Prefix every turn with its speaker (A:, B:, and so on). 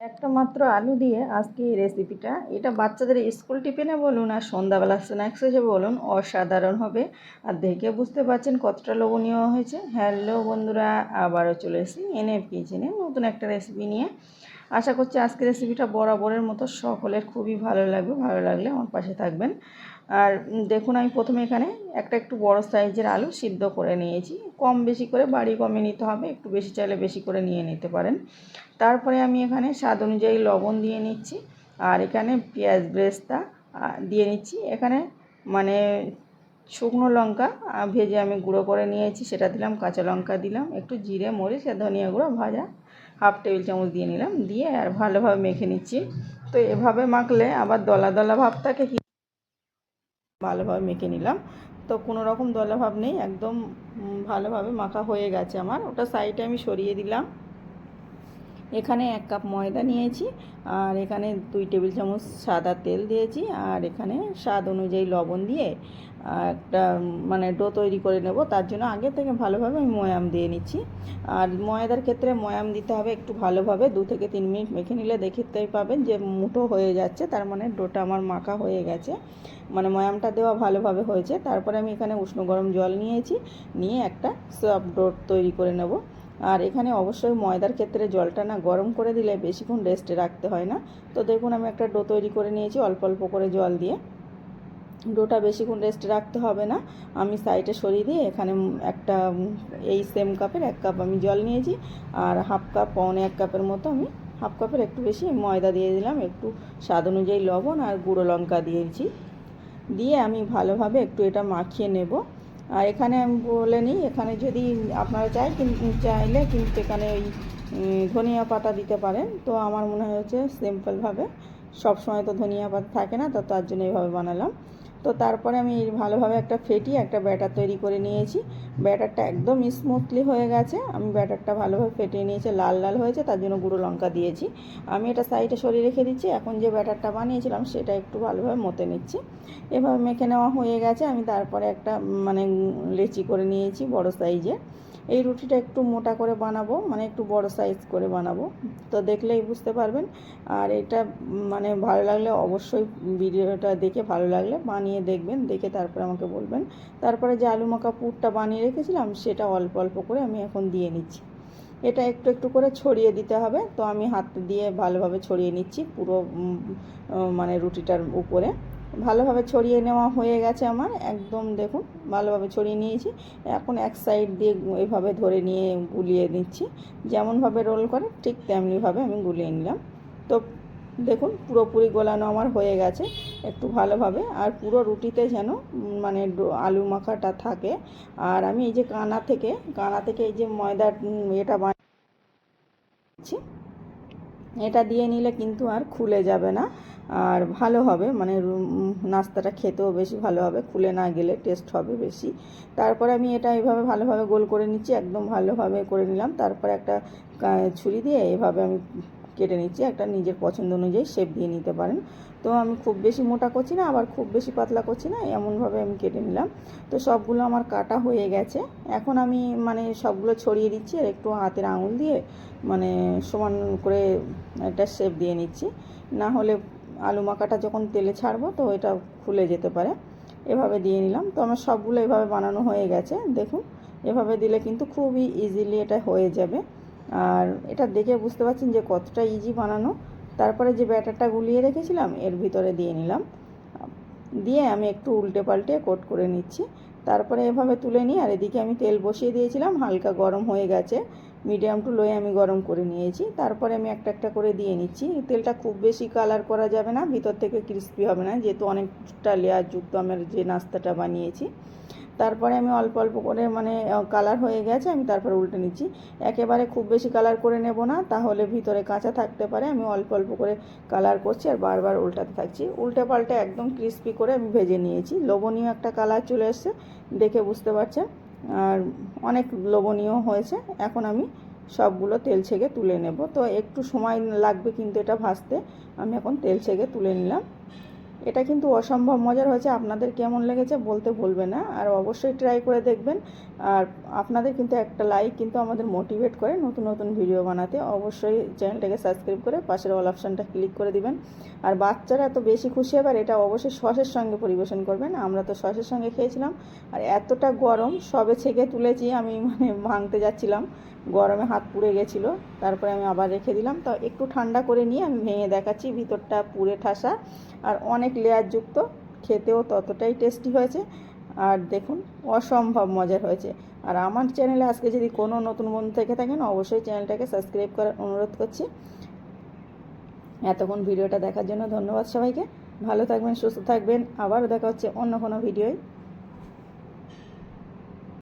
A: একটা মাত্র আলু দিয়ে আজকে এই রেসিপিটা এটা বাচ্চাদের স্কুল টিফিনে বলুন আর সন্ধ্যাবেলা স্ন্যাক্স হিসেবে বলুন, অসাধারণ হবে। আর দেখে বুঝতে পারছেন কতটা লোভনীয় হয়েছে। হ্যালো বন্ধুরা, আবারও চলে এসেছি এনএফ কিচেনে নতুন একটা রেসিপি নিয়ে। আশা করছি আজকের রেসিপিটা বরাবরের মতো সকলের খুবই ভালো লাগবে। ভালো লাগলে আমার পাশে থাকবেন। আর দেখুন, আমি প্রথমে এখানে একটা একটু বড় সাইজের আলু সিদ্ধ করে নিয়েছি। কম বেশি করে বাড়ি কমে নিতে হবে, একটু বেশি চাইলে বেশি করে নিয়ে নিতে পারেন। তারপরে আমি এখানে স্বাদ অনুযায়ী লবণ দিয়ে নিচ্ছি, আর এখানে পেঁয়াজ ব্রেস্তা দিয়ে নিচ্ছি। এখানে মানে শুকনো লঙ্কা ভেজে আমি গুঁড়ো করে নিয়েছি, সেটা দিলাম, কাঁচা লঙ্কা দিলাম, একটু জিরে, মরিচ আর ধনিয়া গুঁড়ো, ভাজা হাফ টেবিল চামচ দিয়ে নিলাম, দিয়ে আর ভালোভাবে মেখে নিচ্ছি। তো এভাবে মাখলে আবার দলা দলা ভাব থাকে কি ভালোভাবে মেখে নিলাম। তো কোনো রকম দলাভাব নেই, একদম ভালোভাবে মাখা হয়ে গেছে আমার। ওটা সাইডে আমি সরিয়ে দিলাম। এখানে এক কাপ ময়দা নিয়েছি, আর এখানে দুই টেবিল চামচ সাদা তেল দিয়েছি, আর এখানে স্বাদ অনুযায়ী লবণ দিয়ে একটা মানে ডো তৈরি করে নেব। তার জন্য আগে থেকে ভালোভাবে আমি ময়াম দিয়ে নিচ্ছি। আর ময়দার ক্ষেত্রে ময়াম দিতে হবে একটু ভালোভাবে, দু থেকে তিন মিনিট মেখে নিলে দেখতেই পাবেন যে মুঠো হয়ে যাচ্ছে, তার মানে ডোটা আমার মাখা হয়ে গেছে। মানে ময়ামটা দেওয়া ভালোভাবে হয়েছে। তারপরে আমি এখানে উষ্ণ গরম জল নিয়েছি, নিয়ে একটা সফট ডো তৈরি করে নেব। আর এখানে অবশ্যই ময়দার ক্ষেত্রে জলটা না গরম করে দিলে বেশিক্ষণ রেস্টে রাখতে হয় না। তো দেখুন, আমি একটা ডো তৈরি করে নিয়েছি অল্প অল্প করে জল দিয়ে। ডোটা বেশিক্ষণ রেস্টে রাখতে হবে না। আমি সাইডে সরিয়ে দিয়ে এখানে একটা, এই সেম কাপের এক কাপ আমি জল নিয়েছি আর হাফ কাপ পৌনে এক কাপের মতো আমি হাফ কাপের একটু বেশি ময়দা দিয়ে দিলাম। একটু স্বাদ অনুযায়ী লবণ আর গুঁড়ো লঙ্কা দিয়েছি। দিয়ে আমি ভালোভাবে একটু এটা মাখিয়ে নেব। আর এখানে আমি বলে নিই, এখানে যদি আপনারা চাই চাইলে কিন্তু এখানে ওই ধনিয়া পাতা দিতে পারেন। তো আমার মনে হয়েছে সিম্পলভাবে সবসময় তো ধনিয়া পাতা থাকে না, তো তার জন্য এইভাবে বানালাম। তো তারপরে আমি ভালোভাবে একটা ফেটি একটা ব্যাটার তৈরি করে নিয়েছি। ব্যাটারটা একদম স্মুথলি হয়ে গেছে। আমি ব্যাটারটা ভালোভাবে ফেটিয়ে নিয়েছি। লাল লাল হয়েছে, তার জন্য গুঁড়ো লঙ্কা দিয়েছি। আমি এটা সাইডে সরিয়ে রেখে দিচ্ছি। এখন যে ব্যাটারটা বানিয়েছিলাম, সেটা একটু ভালোভাবে মতে নিচ্ছি। এভাবে মেখে নেওয়া হয়ে গেছে। আমি তারপরে একটা মানে লেচি করে নিয়েছি বড় সাইজের এই রুটিটা একটু মোটা করে বানাবো মানে একটু বড় সাইজ করে বানাবো। তো দেখলেই বুঝতে পারবেন। আর এটা মানে ভালো লাগলে অবশ্যই ভিডিওটা দেখে ভালো লাগলে বানিয়ে দেখবেন, দেখে তারপরে আমাকে বলবেন। তারপরে যে আলু মাখা পুরটা বানিয়ে রেখেছিলাম, সেটা অল্প অল্প করে আমি এখন দিয়ে নিচ্ছি। এটা একটু একটু করে ছড়িয়ে দিতে হবে। তো আমি হাত দিয়ে ভালোভাবে ছড়িয়ে নিচ্ছি পুরো মানে রুটিটার উপরে। ভালোভাবে ছড়িয়ে নেওয়া হয়ে গেছে আমার, একদম দেখুন ভালোভাবে ছড়িয়ে নিয়েছি। এখন এক সাইড দিয়ে এইভাবে ধরে নিয়ে গুলিয়ে দিচ্ছি যেমনভাবে রোল করে ঠিক তেমনিভাবে আমি গুলিয়ে নিলাম। তো দেখুন পুরোপুরি গোলানো আমার হয়ে গেছে, একটু ভালোভাবে। আর পুরো রুটিতে যেন মানে আলু মাখাটা থাকে। আর আমি এই যে কানা থেকে কানা থেকে এই যে ময়দার এটা বানিয়েছি এটা দিয়ে নিলে কিন্তু আর খুলে যাবে না। আর ভালো হবে মানে নাস্তাটা খেতেও বেশি ভালো হবে, খুলে না গেলে টেস্ট হবে বেশি। তারপরে আমি এটা এভাবে ভালোভাবে গোল করে নিচ্ছি, একদম ভালোভাবে করে নিলাম। তারপরে একটা ছুরি দিয়ে এভাবে আমি কেটে নিচ্ছি, একটা নিজের পছন্দ অনুযায়ী শেপ দিয়ে নিতে পারেন। তো আমি খুব বেশি মোটা করছি না, আবার খুব বেশি পাতলা করছি না, এমনভাবে আমি কেটে নিলাম। তো সবগুলো আমার কাটা হয়ে গেছে। এখন আমি মানে সবগুলো ছড়িয়ে দিচ্ছি আর একটু হাতের আঙুল দিয়ে মানে সমান করে একটা শেপ দিয়ে নিচ্ছি। না হলে আলু মাখাটা যখন তেলে ছাড়বো, তো এটা খুলে যেতে পারে। এভাবে দিয়ে নিলাম। তো আমার সবগুলো এভাবে বানানো হয়ে গেছে, দেখুন। এভাবে দিলে কিন্তু খুবই ইজিলি এটা হয়ে যাবে। আর এটা দেখে বুঝতে পারছেন যে কতটা ইজি বানানো। তারপরে যে ব্যাটারটা গুলিয়ে রেখেছিলাম, এর ভিতরে দিয়ে নিলাম। দিয়ে আমি একটু উল্টে পাল্টে কোট করে নিচ্ছি। তারপরে এভাবে তুলে নিই আর এদিকে আমি তেল বসিয়ে দিয়েছিলাম, হালকা গরম হয়ে গেছে। মিডিয়াম টু লোয়ে আমি গরম করে নিয়েছি। তারপরে আমি একটা একটা করে দিয়ে নিচ্ছি। তেলটা খুব বেশি কালার করা যাবে না, ভিতর থেকে ক্রিস্পি হবে না। যেহেতু অনেকটা লেয়ারযুক্ত আমার যে নাস্তাটা বানিয়েছি। তারপরে আমি অল্প অল্প করে মানে কালার হয়ে গেছে, আমি তারপরে উল্টে নিচ্ছি। একেবারে খুব বেশি কালার করে নেব না, তাহলে ভিতরে কাঁচা থাকতে পারে। আমি অল্প অল্প করে কালার করছি আর বারবার উল্টাতে থাকছি। উল্টে পাল্টে একদম ক্রিস্পি করে আমি ভেজে নিয়েছি। লোভনীয় একটা কালার চলে এসছে, দেখে বুঝতে পারছেন? আর অনেক লোভনীয় হয়েছে। এখন আমি সবগুলো তেল ছেঁকে তুলে নেব। তো একটু সময় লাগবে কিন্তু এটা ভাজতে। আমি এখন তেল ছেঁকে তুলে নিলাম। এটা কিন্তু অসম্ভব। মজার হয়েছে আপনাদের কেমন লেগেছে বলতে ভুলবেন না। আর অবশ্যই ট্রাই করে দেখবেন। আর আপনাদের কিন্তু একটা লাইক কিন্তু আমাদের মোটিভেট করে নতুন নতুন ভিডিও বানাতে। অবশ্যই চ্যানেলটাকে সাবস্ক্রাইব করে পাশের অল অপশানটা ক্লিক করে দিবেন। আর বাচ্চারা এত বেশি খুশি হবে আর এটা অবশ্যই সসের সঙ্গে পরিবেশন করবেন। আমরা তো সসের সঙ্গে খেয়েছিলাম। আর এতটা গরম সবে ছেঁকে তুলেছি আমি মানে ভাঙতে যাচ্ছিলাম। গরমে হাত পুড়ে গেছিল। তারপরে আমি আবার রেখে দিলাম। তো একটু ঠান্ডা করে নিয়ে আমি ভেঙে দেখাচ্ছি, ভিতরটা পুড়ে ঠাসা। আর অনেক লেয়ারযুক্ত খেতেও ততটাই টেস্টি হয়েছে। আর দেখুন, অসম্ভব মজার হয়েছে। আর আমার চ্যানেলে আজকে যদি কোনো নতুন বন্ধু থেকে থাকেন, অবশ্যই চ্যানেলটাকে সাবস্ক্রাইব করার অনুরোধ করছি। এতক্ষণ ভিডিওটা দেখার জন্য ধন্যবাদ সবাইকে। ভালো থাকবেন, সুস্থ থাকবেন। আবারও দেখা হচ্ছে অন্য কোনো ভিডিওয়